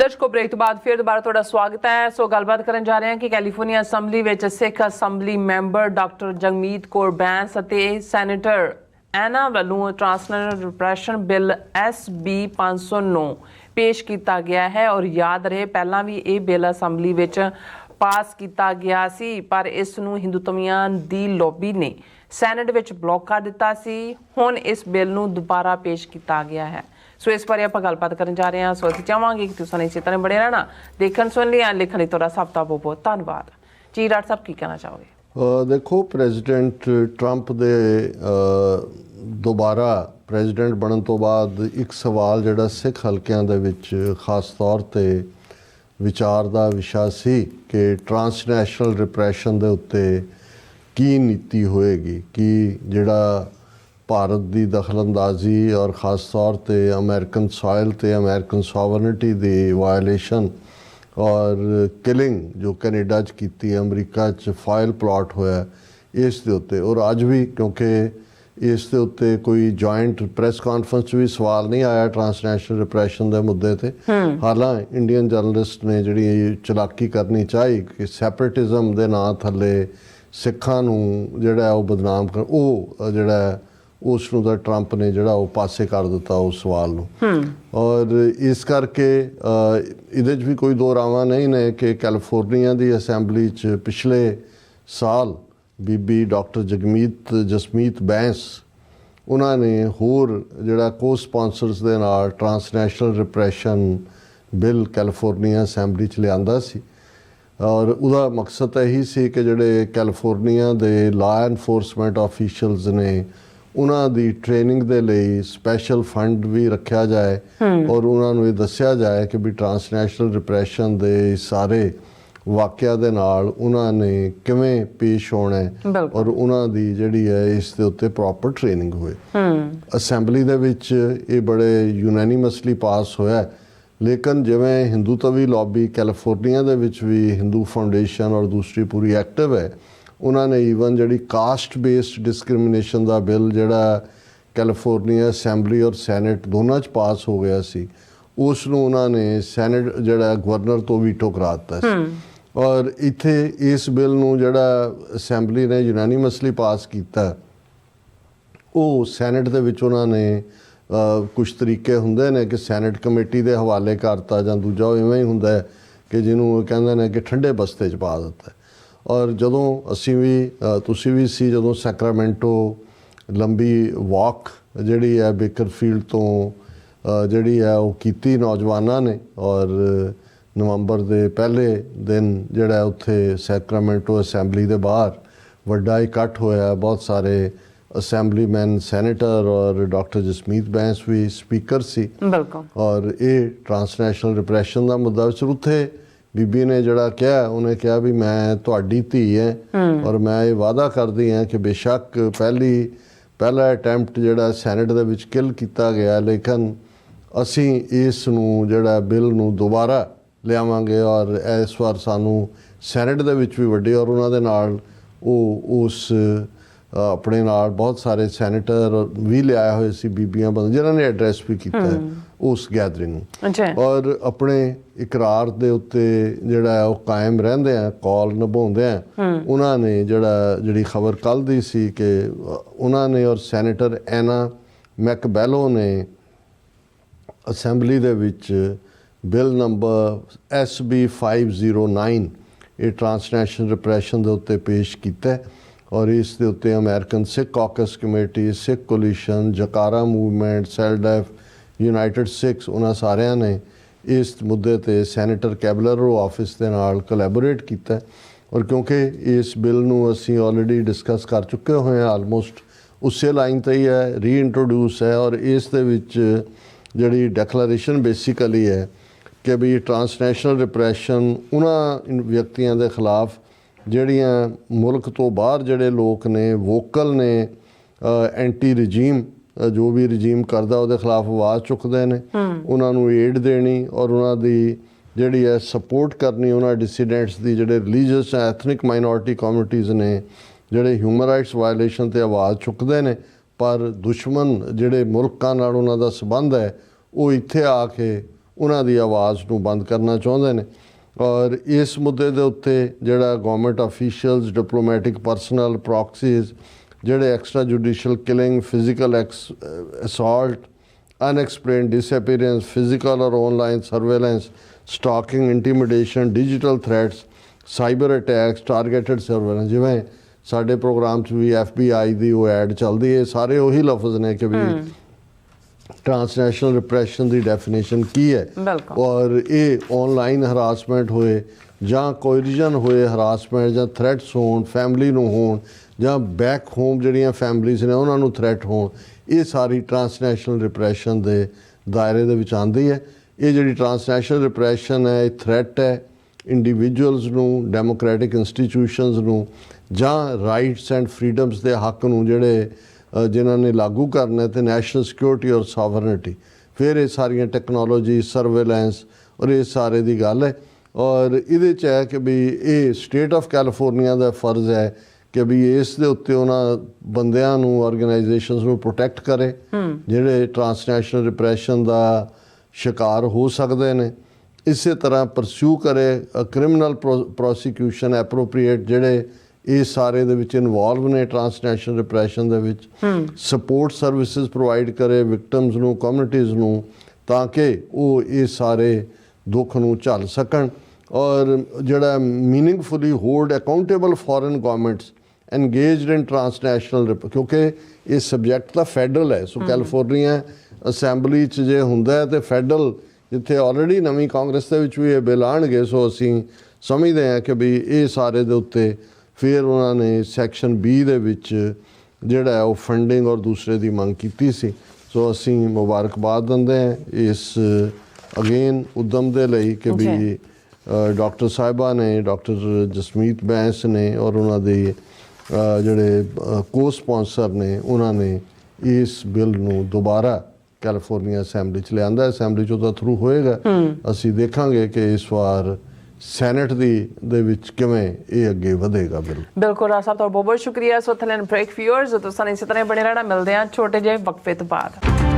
ਦਰਸ਼ਕੋ, break ਤੋਂ ਬਾਅਦ ਫਿਰ ਦੁਬਾਰਾ ਤੁਹਾਡਾ ਸਵਾਗਤ ਹੈ। ਸੋ ਗੱਲਬਾਤ ਕਰਨ ਜਾ ਰਹੇ ਹਾਂ ਕਿ ਕੈਲੀਫੋਰਨੀਆ ਅਸੈਂਬਲੀ ਵਿੱਚ Sikh assembly member doctor Jagmeet Kaur Bains ਅਤੇ ਸੈਨੇਟਰ ਐਨਾ ਵੱਲੋਂ ਟ੍ਰਾਂਸਜੈਂਡਰ ਰਿਪਰੈਸ਼ਨ ਬਿੱਲ SB 509 ਪੇਸ਼ ਕੀਤਾ ਗਿਆ ਹੈ ਔਰ ਯਾਦ ਰਹੇ, ਪਹਿਲਾਂ ਵੀ ਇਹ ਬਿੱਲ ਅਸੈਂਬਲੀ ਵਿੱਚ ਪਾਸ ਕੀਤਾ ਗਿਆ ਸੀ, ਪਰ ਇਸ ਨੂੰ ਹਿੰਦੂਤਵੀਆਂ ਦੀ ਲੌਬੀ ਨੇ ਸੈਨੇਟ ਵਿੱਚ ਬਲੌਕ ਕਰ ਦਿੱਤਾ ਸੀ। ਹੁਣ ਇਸ ਬਿੱਲ ਨੂੰ ਦੁਬਾਰਾ ਪੇਸ਼ ਕੀਤਾ ਗਿਆ ਹੈ। ਸੋ ਇਸ ਬਾਰੇ ਆਪਾਂ ਗੱਲਬਾਤ ਕਰਨ ਜਾ ਰਹੇ ਹਾਂ। ਸੋ ਅਸੀਂ ਚਾਹਾਂਗੇ ਕਿ ਤੁਸੀਂ ਇਸੇ ਤਰ੍ਹਾਂ ਬੜੇ ਰਹਿਣਾ, ਦੇਖਣ ਸੁਣ ਲਿਆ ਲਿਖਣ ਲਈ ਤੁਹਾਡਾ ਸਭ ਦਾ ਬਹੁਤ ਬਹੁਤ ਧੰਨਵਾਦ। ਜੀ, ਡਾਕਟਰ ਸਾਹਿਬ, ਕੀ ਕਹਿਣਾ ਚਾਹੋਗੇ? ਦੇਖੋ, ਪ੍ਰੈਜ਼ੀਡੈਂਟ ਟਰੰਪ ਦੇ ਦੁਬਾਰਾ ਪ੍ਰੈਜ਼ੀਡੈਂਟ ਬਣਨ ਤੋਂ ਬਾਅਦ ਇੱਕ ਸਵਾਲ ਜਿਹੜਾ ਸਿੱਖ ਹਲਕਿਆਂ ਦੇ ਵਿੱਚ ਖਾਸ ਤੌਰ ਤੇ ਵਿਚਾਰ ਦਾ ਵਿਸ਼ਾ ਸੀ ਕਿ ਟਰਾਂਸਨੈਸ਼ਨਲ ਰਿਪਰੈਸ਼ਨ ਦੇ ਉੱਤੇ ਕੀ ਨੀਤੀ ਹੋਏਗੀ, ਕਿ ਜਿਹੜਾ ਭਾਰਤ ਦੀ ਦਖਲਅੰਦਾਜ਼ੀ ਔਰ ਖਾਸ ਤੌਰ ਤੇ ਅਮਰੀਕਨ ਸਾਇਲ ਤੇ ਅਮਰੀਕਨ ਸੋਵਰਨਿਟੀ ਦੀ ਵਾਇਓਲੇਸ਼ਨ ਔਰ ਕਿਲਿੰਗ ਜੋ ਕੈਨੇਡਾ 'ਚ ਕੀਤੀ ਅਮਰੀਕਾ 'ਚ ਫਾਈਲ ਪਲਾਟ ਹੋਇਆ ਇਸ ਦੇ ਉੱਤੇ। ਔਰ ਅੱਜ ਵੀ ਕਿਉਂਕਿ ਇਸ ਦੇ ਉੱਤੇ ਕੋਈ ਜੁਆਇੰਟ ਪ੍ਰੈਸ ਕਾਨਫਰੰਸ 'ਚ ਵੀ ਸਵਾਲ ਨਹੀਂ ਆਇਆ ਟਰਾਂਸਨੈਸ਼ਨਲ ਰਿਪਰੈਸ਼ਨ ਦੇ ਮੁੱਦੇ ਤੇ। ਹਾਲਾਂ ਇੰਡੀਅਨ ਜਰਨਲਿਸਟ ਨੇ ਜਿਹੜੀ ਚਲਾਕੀ ਕਰਨੀ ਚਾਹੀ ਕਿ ਸੈਪਰੇਟਿਜ਼ਮ ਦੇ ਨਾਂ ਥੱਲੇ ਸਿੱਖਾਂ ਨੂੰ ਜਿਹੜਾ ਉਹ ਬਦਨਾਮ ਕਰ ਉਹ ਜਿਹੜਾ ਉਸ ਨੂੰ ਤਾਂ ਟਰੰਪ ਨੇ ਜਿਹੜਾ ਉਹ ਪਾਸੇ ਕਰ ਦਿੱਤਾ ਉਸ ਸਵਾਲ ਨੂੰ। ਔਰ ਇਸ ਕਰਕੇ ਇਹਦੇ 'ਚ ਵੀ ਕੋਈ ਦੋ ਰਾਵਾਂ ਨਹੀਂ ਨੇ ਕਿ ਕੈਲੀਫੋਰਨੀਆ ਦੀ ਅਸੈਂਬਲੀ 'ਚ ਪਿਛਲੇ ਸਾਲ ਬੀਬੀ ਡਾਕਟਰ ਜਗਮੀਤ ਜਸਮੀਤ ਬੈਂਸ ਉਹਨਾਂ ਨੇ ਹੋਰ ਜਿਹੜਾ ਕੋ ਸਪਾਂਸਰਸ ਦੇ ਨਾਲ transnational repression bill California assembly 'ਚ ਲਿਆਂਦਾ ਸੀ। ਔਰ ਉਹਦਾ ਮਕਸਦ ਇਹੀ ਸੀ ਕਿ ਜਿਹੜੇ ਕੈਲੀਫੋਰਨੀਆ ਦੇ ਲਾ ਐਨਫੋਰਸਮੈਂਟ ਆਫੀਸ਼ੀਅਲਸ ਨੇ ਉਹਨਾਂ ਦੀ ਟ੍ਰੇਨਿੰਗ ਦੇ ਲਈ ਸਪੈਸ਼ਲ ਫੰਡ ਵੀ ਰੱਖਿਆ ਜਾਏ ਔਰ ਉਹਨਾਂ ਨੂੰ ਇਹ ਦੱਸਿਆ ਜਾਏ ਕਿ ਵੀ ਟਰਾਂਸਨੈਸ਼ਨਲ ਰਿਪਰੈਸ਼ਨ ਦੇ ਸਾਰੇ ਵਾਕਿਆ ਦੇ ਨਾਲ ਉਹਨਾਂ ਨੇ ਕਿਵੇਂ ਪੇਸ਼ ਹੋਣਾ ਹੈ। ਔਰ ਉਹਨਾਂ ਦੀ ਜਿਹੜੀ ਹੈ ਇਸ ਦੇ ਉੱਤੇ ਪ੍ਰੋਪਰ ਟ੍ਰੇਨਿੰਗ ਹੋਏ ਅਸੈਂਬਲੀ ਦੇ ਵਿੱਚ ਇਹ ਬੜੇ ਯੂਨੈਨਿਮਸਲੀ ਪਾਸ ਹੋਇਆ ਹੈ। ਲੇਕਿਨ ਜਿਵੇਂ ਹਿੰਦੂਤਵੀ ਲੌਬੀ ਕੈਲੀਫੋਰਨੀਆ ਦੇ ਵਿੱਚ ਵੀ ਹਿੰਦੂ ਫਾਊਂਡੇਸ਼ਨ ਔਰ ਦੂਸਰੀ ਪੂਰੀ ਐਕਟਿਵ ਹੈ ਉਹਨਾਂ ਨੇ ਈਵਨ ਜਿਹੜੀ ਕਾਸਟ ਬੇਸਡ ਡਿਸਕ੍ਰਿਮੀਨੇਸ਼ਨ ਦਾ ਬਿੱਲ ਜਿਹੜਾ ਕੈਲੀਫੋਰਨੀਆ ਅਸੈਂਬਲੀ ਔਰ ਸੈਨੇਟ ਦੋਨਾਂ 'ਚ ਪਾਸ ਹੋ ਗਿਆ ਸੀ ਉਸ ਨੂੰ ਉਹਨਾਂ ਨੇ ਸੈਨੇਟ ਜਿਹੜਾ ਗਵਰਨਰ ਤੋਂ ਵੀਟੋ ਕਰਾ ਦਿੱਤਾ ਸੀ ਔਰ ਇੱਥੇ ਇਸ ਬਿੱਲ ਨੂੰ ਜਿਹੜਾ ਅਸੈਂਬਲੀ ਨੇ ਯੂਨੈਨਿਮਸਲੀ ਪਾਸ ਕੀਤਾ ਉਹ ਸੈਨੇਟ ਦੇ ਵਿੱਚ ਉਹਨਾਂ ਨੇ ਕੁਝ ਤਰੀਕੇ ਹੁੰਦੇ ਨੇ ਕਿ ਸੈਨੇਟ ਕਮੇਟੀ ਦੇ ਹਵਾਲੇ ਕਰਤਾ ਜਾਂ ਦੂਜਾ ਉਹ ਇਵੇਂ ਹੀ ਹੁੰਦਾ ਹੈ ਕਿ ਜਿਹਨੂੰ ਕਹਿੰਦੇ ਨੇ ਕਿ ਠੰਡੇ ਬਸਤੇ 'ਚ ਪਾ ਦਿੱਤਾ। ਔਰ ਜਦੋਂ ਅਸੀਂ ਵੀ ਤੁਸੀਂ ਵੀ ਸੀ ਜਦੋਂ ਸੈਕਰਾਮੈਂਟੋ ਲੰਬੀ ਵਾਕ ਜਿਹੜੀ ਹੈ ਬੇਕਰਫੀਲਡ ਤੋਂ ਜਿਹੜੀ ਹੈ ਉਹ ਕੀਤੀ ਨੌਜਵਾਨਾਂ ਨੇ ਔਰ ਨਵੰਬਰ ਦੇ ਪਹਿਲੇ ਦਿਨ ਜਿਹੜਾ ਉੱਥੇ ਸੈਕਰਾਮੈਂਟੋ ਅਸੈਂਬਲੀ ਦੇ ਬਾਹਰ ਵੱਡਾ ਇਕੱਠ ਹੋਇਆ ਬਹੁਤ ਸਾਰੇ ਅਸੈਂਬਲੀਮੈਨ ਸੈਨੇਟਰ ਔਰ ਡਾਕਟਰ ਜਸਮੀਤ ਬੈਂਸ ਵੀ ਸਪੀਕਰ ਸੀ। ਬਿਲਕੁਲ। ਔਰ ਇਹ ਟਰਾਂਸਨੈਸ਼ਨਲ ਰਿਪਰੈਸ਼ਨ ਦਾ ਮੁੱਦਾ ਵਿੱਚ ਉੱਥੇ ਬੀਬੀ ਨੇ ਜਿਹੜਾ ਕਿਹਾ ਉਹਨੇ ਕਿਹਾ ਵੀ ਮੈਂ ਤੁਹਾਡੀ ਧੀ ਹਾਂ। ਔਰ ਮੈਂ ਇਹ ਵਾਅਦਾ ਕਰਦੀ ਹਾਂ ਕਿ ਬੇਸ਼ੱਕ ਪਹਿਲੀ ਪਹਿਲਾ ਅਟੈਂਪਟ ਜਿਹੜਾ ਸੈਨੇਟ ਦੇ ਵਿੱਚ ਕਿਲ ਕੀਤਾ ਗਿਆ ਲੇਕਿਨ ਅਸੀਂ ਇਸ ਨੂੰ ਜਿਹੜਾ ਬਿੱਲ ਨੂੰ ਦੁਬਾਰਾ ਲਿਆਵਾਂਗੇ ਔਰ ਇਸ ਵਾਰ ਸਾਨੂੰ ਸੈਨੇਟ ਦੇ ਵਿੱਚ ਵੀ ਵੱਡੇ ਔਰ ਉਹਨਾਂ ਦੇ ਨਾਲ ਉਹ ਉਸ ਆਪਣੇ ਨਾਲ ਬਹੁਤ ਸਾਰੇ ਸੈਨੇਟਰ ਵੀ ਲਿਆਏ ਹੋਏ ਸੀ ਬੀਬੀਆਂ ਬੰਦ ਜਿਨ੍ਹਾਂ ਨੇ ਐਡਰੈਸ ਵੀ ਕੀਤਾ। ਉਸ ਗੈਦਰਿੰਗ ਨੂੰ। ਔਰ ਆਪਣੇ ਇਕਰਾਰ ਦੇ ਉੱਤੇ ਜਿਹੜਾ ਉਹ ਕਾਇਮ ਰਹਿੰਦੇ ਆ ਕਾਲ ਨਿਭਾਉਂਦੇ ਆ। ਉਹਨਾਂ ਨੇ ਜਿਹੜਾ ਜਿਹੜੀ ਖਬਰ ਕੱਲ ਦੀ ਸੀ ਕਿ ਉਹਨਾਂ ਨੇ ਔਰ ਸੈਨੇਟਰ ਐਨਾ ਮੈਕਬੈਲੋ ਨੇ ਅਸੈਂਬਲੀ ਦੇ ਵਿੱਚ ਬਿੱਲ ਨੰਬਰ SB 509 ਇਹ ਟਰਾਂਸਨੈਸ਼ਨਲ ਰਿਪਰੈਸ਼ਨ ਦੇ ਉੱਤੇ ਪੇਸ਼ ਕੀਤਾ ਔਰ ਇਸ ਦੇ ਉੱਤੇ American Sikh caucus committee Sikh coalition Jakara movement SALDEF United Sikhs ਉਹਨਾਂ ਸਾਰਿਆਂ ਨੇ ਇਸ ਮੁੱਦੇ ਤੇ ਸੈਨੇਟਰ ਕੈਬਲਰੋ ਆਫਿਸ ਦੇ ਨਾਲ ਕੋਲੈਬੋਰੇਟ ਕੀਤਾ ਔਰ ਕਿਉਂਕਿ ਇਸ ਬਿੱਲ ਨੂੰ ਅਸੀਂ ਆਲਰੇਡੀ ਡਿਸਕਸ ਕਰ ਚੁੱਕੇ ਹੋਏ ਹਾਂ ਆਲਮੋਸਟ ਉਸੇ ਲਾਈਨ ਤੇ ਹੀ ਹੈ ਰੀਇੰਟਰੋਡਿਊਸ ਹੈ ਔਰ ਇਸ ਦੇ ਵਿੱਚ ਜਿਹੜੀ ਡੈਕਲੇਰੇਸ਼ਨ ਬੇਸਿਕਲੀ ਹੈ ਕਿ ਵੀ ਟਰਾਂਸਨੈਸ਼ਨਲ ਰਿਪਰੈਸ਼ਨ ਉਹਨਾਂ ਵਿਅਕਤੀਆਂ ਦੇ ਖਿਲਾਫ ਜਿਹੜੀਆਂ ਮੁਲਕ ਤੋਂ ਬਾਹਰ ਜਿਹੜੇ ਲੋਕ ਨੇ ਵੋਕਲ ਨੇ ਐਂਟੀ ਰਜੀਮ ਜੋ ਵੀ ਰਜੀਮ ਕਰਦਾ ਉਹਦੇ ਖਿਲਾਫ ਆਵਾਜ਼ ਚੁੱਕਦੇ ਨੇ। ਉਹਨਾਂ ਨੂੰ ਏਡ ਦੇਣੀ ਔਰ ਉਹਨਾਂ ਦੀ ਜਿਹੜੀ ਹੈ ਸਪੋਰਟ ਕਰਨੀ ਉਹਨਾਂ ਡਿਸੀਡੈਂਟਸ ਦੀ ਜਿਹੜੇ ਰਿਲੀਜੀਅਸ ਐਥਨਿਕ ਮਾਈਨੋਰਿਟੀ ਕਮਿਊਨਿਟੀਜ਼ ਨੇ ਜਿਹੜੇ ਹਿਊਮਨ ਰਾਈਟਸ ਵਾਇਓਲੇਸ਼ਨ ਤੇ ਆਵਾਜ਼ ਚੁੱਕਦੇ ਨੇ ਪਰ ਦੁਸ਼ਮਣ ਜਿਹੜੇ ਮੁਲਕਾਂ ਨਾਲ ਉਹਨਾਂ ਦਾ ਸਬੰਧ ਹੈ ਉਹ ਇੱਥੇ ਆ ਕੇ ਉਹਨਾਂ ਦੀ ਆਵਾਜ਼ ਨੂੰ ਬੰਦ ਕਰਨਾ ਚਾਹੁੰਦੇ ਨੇ। ਔਰ ਇਸ ਮੁੱਦੇ ਦੇ ਉੱਤੇ ਜਿਹੜਾ government officials diplomatic personnel proxies ਜਿਹੜੇ extrajudicial killing physical assault unexplained disappearance, physical or online surveillance, stalking, intimidation, digital threats, cyber attacks, targeted surveillance ਜਿਵੇਂ ਸਾਡੇ ਪ੍ਰੋਗਰਾਮ 'ਚ ਵੀ FBI ਦੀ ਉਹ ਐਡ ਚੱਲਦੀ ਹੈ ਸਾਰੇ ਉਹੀ ਲਫ਼ਜ਼ ਨੇ ਕਿ ਵੀ ਟ੍ਰਾਂਸਨੈਸ਼ਨਲ ਰਿਪਰੈਸ਼ਨ ਦੀ ਡੈਫੀਨੇਸ਼ਨ ਕੀ ਹੈ। ਔਰ ਇਹ ਆਨਲਾਈਨ ਹਰਾਸਮੈਂਟ ਹੋਏ ਜਾਂ ਕੋਇਰੀਜਨ ਹੋਏ ਹਰਾਸਮੈਂਟ ਜਾਂ ਥ੍ਰੈਟਸ ਹੋਣ ਫੈਮਿਲੀ ਨੂੰ ਹੋਣ ਜਾਂ ਬੈਕ ਹੋਮ ਜਿਹੜੀਆਂ ਫੈਮਲੀਜ਼ ਨੇ ਉਹਨਾਂ ਨੂੰ ਥ੍ਰੈਟ ਹੋਣ, ਇਹ ਸਾਰੀ ਟ੍ਰਾਂਸਨੈਸ਼ਨਲ ਰਿਪਰੈਸ਼ਨ ਦੇ ਦਾਇਰੇ ਦੇ ਵਿੱਚ ਆਂਦੀ ਹੈ। ਇਹ ਜਿਹੜੀ ਟ੍ਰਾਂਸਨੈਸ਼ਨਲ ਰਿਪਰੈਸ਼ਨ ਹੈ, ਇਹ ਥ੍ਰੈਟ ਹੈ ਇੰਡੀਵਿਜੂਅਲਸ ਨੂੰ ਡੈਮੋਕ੍ਰੈਟਿਕ ਇੰਸਟੀਟਿਊਸ਼ਨਸ ਨੂੰ ਜਾਂ ਰਾਈਟਸ ਐਂਡ ਫਰੀडम्स ਦੇ ਹੱਕ ਨੂੰ ਜਿਹੜੇ ਜਿਨ੍ਹਾਂ ਨੇ ਲਾਗੂ ਕਰਨਾ ਤੇ ਨੈਸ਼ਨਲ ਸਿਕਿਉਰਿਟੀ ਔਰ ਸੋਵਰਨਿਟੀ ਫਿਰ ਇਹ ਸਾਰੀਆਂ ਟੈਕਨੋਲੋਜੀ ਸਰਵੇਲੈਂਸ ਔਰ ਇਹ ਸਾਰੇ ਦੀ ਗੱਲ ਹੈ। ਔਰ ਇਹਦੇ ਚ ਹੈ ਕਿ ਵੀ ਇਹ ਸਟੇਟ ਆਫ ਕੈਲੀਫੋਰਨੀਆ ਦਾ ਫਰਜ਼ ਹੈ ਕਿ ਵੀ ਇਸ ਦੇ ਉੱਤੇ ਉਹਨਾਂ ਬੰਦਿਆਂ ਨੂੰ ਆਰਗੇਨਾਈਜੇਸ਼ਨਸ ਨੂੰ ਪ੍ਰੋਟੈਕਟ ਕਰੇ। ਜਿਹੜੇ ਟ੍ਰਾਂਸਨੈਸ਼ਨਲ ਰਿਪਰੈਸ਼ਨ ਦਾ ਸ਼ਿਕਾਰ ਹੋ ਸਕਦੇ ਨੇ ਇਸੇ ਤਰ੍ਹਾਂ ਪਰਸਿਊ ਕਰੇ ਕ੍ਰਿਮੀਨਲ ਪ੍ਰੋਸੀਕਿਊਸ਼ਨ ਐਪਰੋਪ੍ਰੀਏਟ ਜਿਹੜੇ ਇਹ ਸਾਰੇ ਦੇ ਵਿੱਚ ਇਨਵੋਲਵ ਨੇ ਟ੍ਰਾਂਸਨੈਸ਼ਨਲ ਰਿਪਰੈਸ਼ਨ ਦੇ ਵਿੱਚ। ਸਪੋਰਟ ਸਰਵਿਸਿਜ਼ ਪ੍ਰੋਵਾਈਡ ਕਰੇ ਵਿਕਟਮਸ ਨੂੰ ਕਮਿਊਨਿਟੀਜ਼ ਨੂੰ ਤਾਂ ਕਿ ਉਹ ਇਹ ਸਾਰੇ ਦੁੱਖ ਨੂੰ ਝੱਲ ਸਕਣ। ਔਰ ਜਿਹੜਾ meaningfully hold accountable foreign governments in transnational rep- ਕਿਉਂਕਿ ਇਹ ਸਬਜੈਕਟ ਤਾਂ ਫੈਡਰਲ ਹੈ ਸੋ ਕੈਲੀਫੋਰਨੀਆ ਅਸੈਂਬਲੀ ਚ ਜੇ ਹੁੰਦਾ ਹੈ ਤੇ ਫੈਡਰਲ ਜਿੱਥੇ ਆਲਰੇਡੀ ਨਵੀਂ ਕਾਂਗਰਸ ਦੇ ਵਿੱਚ ਵੀ ਇਹ ਬਿੱਲ ਆਉਣਗੇ ਸੋ ਅਸੀਂ ਸਮਝਦੇ ਹਾਂ ਕਿ ਵੀ ਇਹ ਸਾਰੇ ਦੇ ਉੱਤੇ ਫਿਰ ਉਹਨਾਂ ਨੇ ਸੈਕਸ਼ਨ B ਦੇ ਵਿੱਚ ਜਿਹੜਾ ਹੈ ਉਹ ਫੰਡਿੰਗ ਔਰ ਦੂਸਰੇ ਦੀ ਮੰਗ ਕੀਤੀ ਸੀ। ਸੋ ਅਸੀਂ ਮੁਬਾਰਕਬਾਦ ਦਿੰਦੇ ਹਾਂ ਇਸ ਅਗੇਨ ਉਦਮ ਦੇ ਲਈ ਕਿ ਵੀ ਡਾਕਟਰ ਸਾਹਿਬਾ ਨੇ ਡਾਕਟਰ ਜਸਮੀਤ ਬੈਂਸ ਨੇ ਔਰ ਉਹਨਾਂ ਦੇ ਜਿਹੜੇ ਕੋ ਸਪਾਂਸਰ ਨੇ ਉਹਨਾਂ ਨੇ ਇਸ ਬਿੱਲ ਨੂੰ ਦੁਬਾਰਾ ਕੈਲੀਫੋਰਨੀਆ ਅਸੈਂਬਲੀ ਚ ਲਿਆਂਦਾ। ਅਸੈਂਬਲੀ ਚ ਉਹਦਾ ਥਰੂ ਹੋਏਗਾ। ਅਸੀਂ ਦੇਖਾਂਗੇ ਕਿ ਇਸ ਵਾਰ ਸੈਨੇਟ ਦੀ ਦੇ ਵਿੱਚ ਕਿਵੇਂ ਇਹ ਅੱਗੇ ਵਧੇਗਾ ਬਿੱਲ। ਬਿਲਕੁਲ ਰਾਜ ਸਾਹਿਬ ਤੁਹਾਡਾ ਬਹੁਤ ਬਹੁਤ ਸ਼ੁਕਰੀਆ। ਸੋ ਥਲੈਨ ਬ੍ਰੇਕ ਫਿਊਅਰਸ ਤੁਸੀਂ ਇਸੇ ਤਰ੍ਹਾਂ ਬਣੇ ਰਹਿਣਾ। ਮਿਲਦੇ ਹਾਂ ਛੋਟੇ ਜਿਹੇ ਵਕਫੇ ਤੋਂ ਬਾਅਦ।